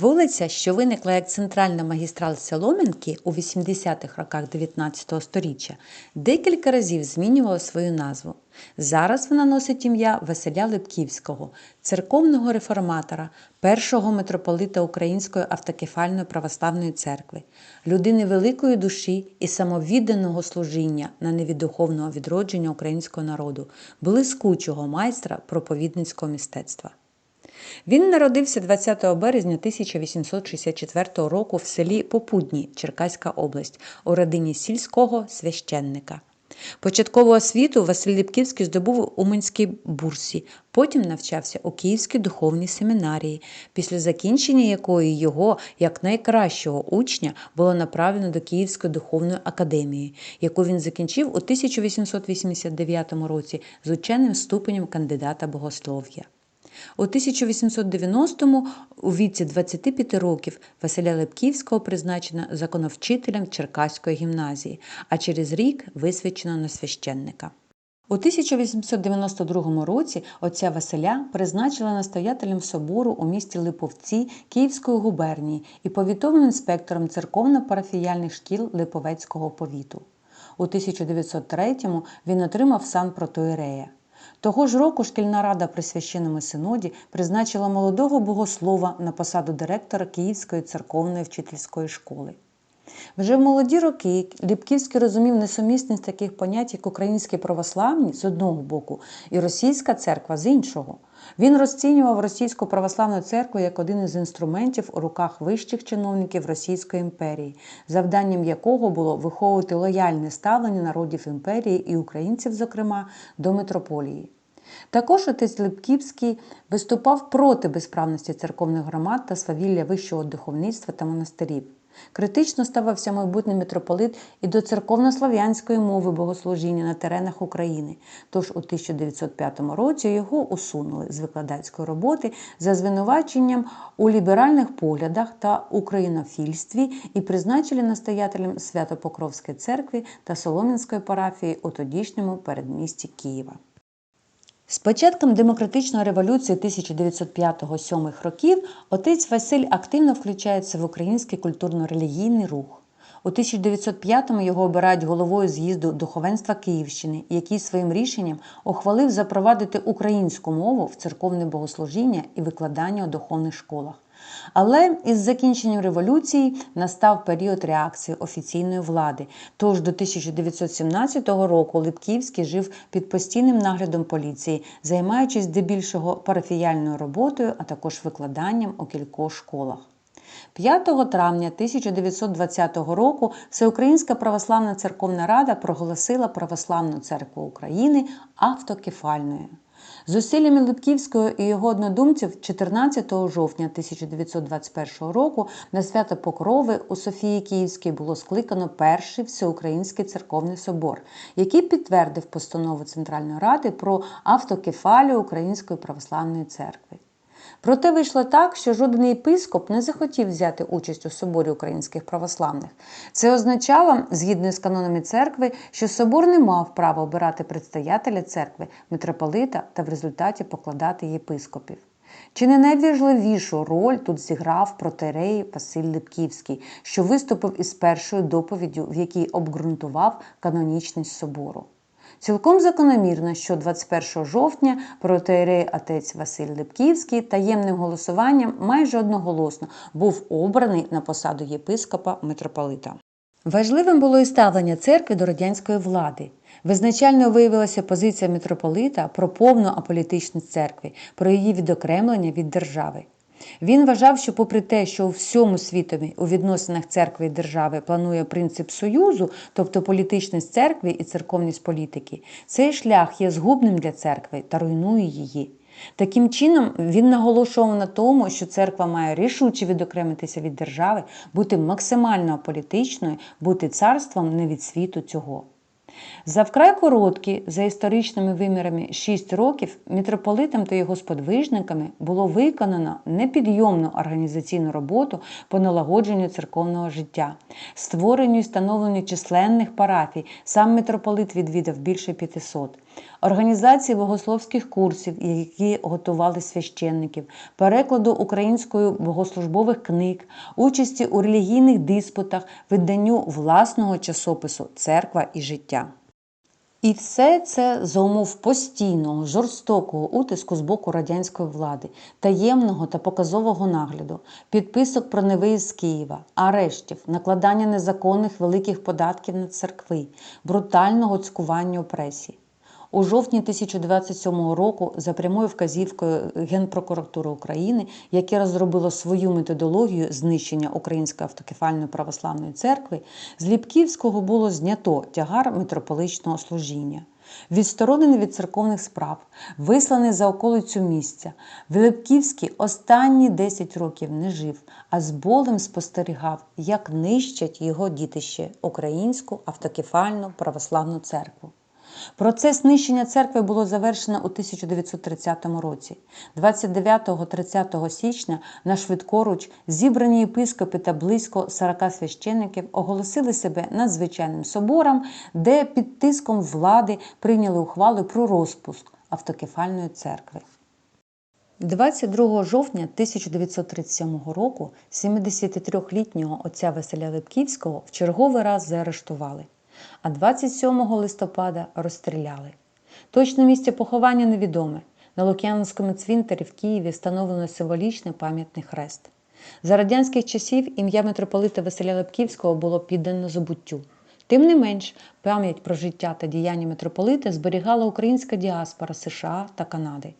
Вулиця, що виникла як центральна магістраль Солом'янки у 80-х роках 19 століття, декілька разів змінювала свою назву. Зараз вона носить ім'я Василя Липківського, церковного реформатора, першого митрополита Української автокефальної православної церкви, людини великої душі і самовідданого служіння на неві духовного відродження українського народу, блискучого майстра проповідницького мистецтва. Він народився 20 березня 1864 року в селі Попудні, Черкаська область, у родині сільського священника. Початкову освіту Василь Ліпківський здобув у Уманській бурсі, потім навчався у Київській духовній семінарії, після закінчення якої його, як найкращого учня, було направлено до Київської духовної академії, яку він закінчив у 1889 році з ученим ступенем кандидата богослов'я. У 1890-му, у віці 25 років, Василя Лепківського призначено законовчителем Черкаської гімназії, а через рік висвячено на священника. У 1892 році отця Василя призначили настоятелем собору у місті Липовці Київської губернії і повітовим інспектором церковно-парафіяльних шкіл Липовецького повіту. У 1903-му він отримав сан протоірея. Того ж року шкільна рада при священному синоді призначила молодого богослова на посаду директора Київської церковної вчительської школи. Вже в молоді роки Ліпківський розумів несумісність таких понять, як українські православні з одного боку і російська церква з іншого. Він розцінював російську православну церкву як один із інструментів у руках вищих чиновників Російської імперії, завданням якого було виховувати лояльне ставлення народів імперії і українців, зокрема, до митрополії. Також отець Липківський виступав проти безправності церковних громад та свавілля вищого духовництва та монастирів. Критично ставився майбутній митрополит і до церковнослов'янської мови богослужіння на теренах України. Тож у 1905 році його усунули з викладацької роботи за звинуваченням у ліберальних поглядах та українофільстві і призначили настоятелем Свято-Покровської церкви та Солом'янської парафії у тодішньому передмісті Києва. З початком демократичної революції 1905-1907 років отець Василь активно включається в український культурно-релігійний рух. У 1905-му його обирають головою з'їзду духовенства Київщини, який своїм рішенням ухвалив запровадити українську мову в церковне богослужіння і викладання у духовних школах. Але із закінченням революції настав період реакції офіційної влади. Тож до 1917 року Липківський жив під постійним наглядом поліції, займаючись здебільшого парафіяльною роботою, а також викладанням у кількох школах. 5 травня 1920 року Всеукраїнська православна церковна рада проголосила Православну церкву України автокефальною. Зусиллями Липківського і його однодумців 14 жовтня 1921 року на свято Покрови у Софії Київській було скликано перший всеукраїнський церковний собор, який підтвердив постанову Центральної ради про автокефалію Української православної церкви. Проте вийшло так, що жоден єпископ не захотів взяти участь у соборі українських православних. Це означало, згідно з канонами церкви, що собор не мав права обирати предстоятеля церкви, митрополита та в результаті покладати єпископів. Чи не найважливішу роль тут зіграв протерей Василь Липківський, що виступив із першою доповіддю, в якій обґрунтував канонічність собору? Цілком закономірно, що 21 жовтня протеєрей отець Василь Липківський таємним голосуванням майже одноголосно був обраний на посаду єпископа митрополита. Важливим було і ставлення церкви до радянської влади. Визначальною виявилася позиція митрополита про повну аполітичність церкви, про її відокремлення від держави. Він вважав, що, попри те, що у всьому світові у відносинах церкви і держави планує принцип союзу, тобто політичність церкви і церковність політики, цей шлях є згубним для церкви та руйнує її. Таким чином, він наголошував на тому, що церква має рішуче відокремитися від держави, бути максимально політичною, бути царством не від світу цього. За вкрай короткі, за історичними вимірами 6 років митрополитам та його сподвижниками було виконано непідйомну організаційну роботу по налагодженню церковного життя, створенню і становленню численних парафій. Сам митрополит відвідав більше 500. Організації богословських курсів, які готували священників, перекладу українською богослужбових книг, участі у релігійних диспутах, виданню власного часопису Церква і життя. І все це за умов постійного, жорстокого утиску з боку радянської влади, таємного та показового нагляду, підписок про невиїзд з Києва, арештів, накладання незаконних великих податків на церкви, брутального цькування у пресі. У жовтні 1027 року за прямою вказівкою Генпрокуратури України, яке розробило свою методологію знищення Української автокефальної православної церкви, з Ліпківського було знято тягар митрополичного служіння. Відсторонений від церковних справ, висланий за околицю місця, Вилипківський останні 10 років не жив, а з болем спостерігав, як нищать його дітище Українську автокефальну православну церкву. Процес знищення церкви було завершено у 1930 році. 29-30 січня на швидкоруч зібрані єпископи та близько 40 священників оголосили себе надзвичайним собором, де під тиском влади прийняли ухвали про розпуск автокефальної церкви. 22 жовтня 1937 року 73-літнього отця Василя Липківського в черговий раз заарештували а 27 листопада розстріляли. Точне місце поховання невідоме. На Лук'янському цвинтарі в Києві встановлено символічний пам'ятний хрест. За радянських часів ім'я митрополита Василя Лепківського було піддано забуттю. Тим не менш, пам'ять про життя та діяння митрополита зберігала українська діаспора США та Канади.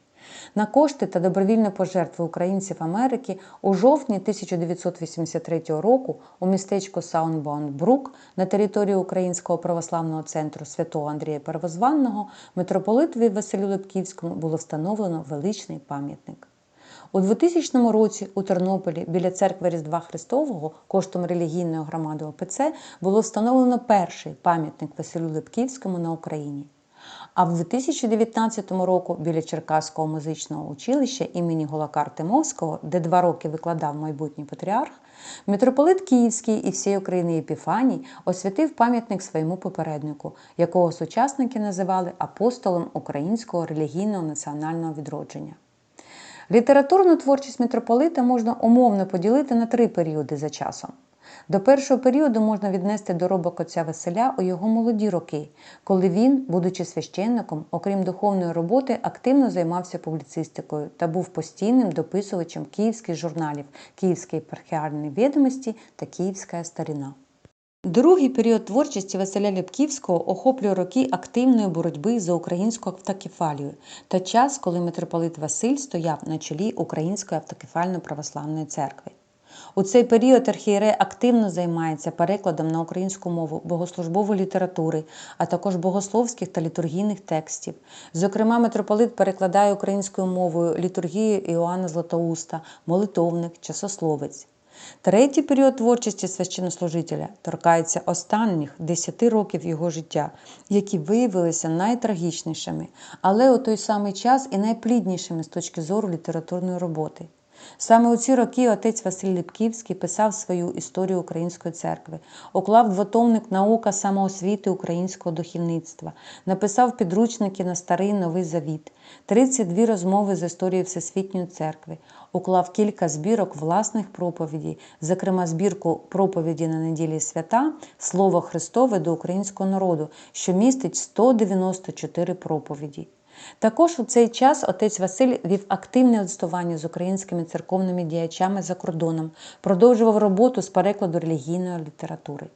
На кошти та добровільні пожертви українців Америки у жовтні 1983 року у містечку Саунбоун-Брук на території Українського православного центру святого Андрія Первозванного митрополитові Василю Лепківському було встановлено величний пам'ятник. У 2000 році у Тернополі біля церкви Різдва Христового коштом релігійної громади ОПЦ було встановлено перший пам'ятник Василю Лепківському на Україні. А в 2019 року біля Черкаського музичного училища імені Голакар Тимовського, де два роки викладав майбутній патріарх, митрополит Київський і всієї України Епіфаній освятив пам'ятник своєму попереднику, якого сучасники називали апостолом українського релігійного національного відродження. Літературну творчість митрополита можна умовно поділити на три періоди за часом. До першого періоду можна віднести доробок отця Василя у його молоді роки, коли він, будучи священником, окрім духовної роботи, активно займався публіцистикою та був постійним дописувачем київських журналів Київської епархіальної відомості та Київська старина. Другий період творчості Василя Ліпківського охоплює роки активної боротьби за українську автокефалію та час, коли митрополит Василь стояв на чолі Української автокефальної православної церкви. У цей період архієрей активно займається перекладом на українську мову богослужбової літератури, а також богословських та літургійних текстів. Зокрема, митрополит перекладає українською мовою літургію Іоанна Златоуста, молитовник, часословець. Третій період творчості священнослужителя торкається останніх 10 років його життя, які виявилися найтрагічнішими, але у той самий час і найпліднішими з точки зору літературної роботи. Саме у ці роки отець Василь Ліпківський писав свою історію української церкви, уклав двотомник наука самоосвіти українського дохільництва, написав підручники на старий новий завіт, 32 розмови з історії Всесвітньої церкви, уклав кілька збірок власних проповідей, зокрема збірку проповіді на неділі свята, Слово Христове до українського народу, що містить 194 проповіді. Також у цей час отець Василь вів активне листування з українськими церковними діячами за кордоном, продовжував роботу з перекладу релігійної літератури.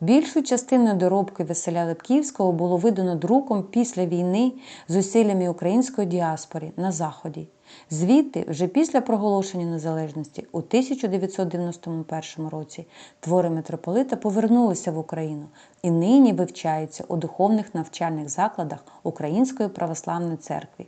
Більшу частину доробки Василя Лепківського було видано друком після війни з усиллями української діаспори на Заході. Звідти, вже після проголошення незалежності, у 1991 році твори митрополита повернулися в Україну і нині вивчаються у духовних навчальних закладах Української православної церкви.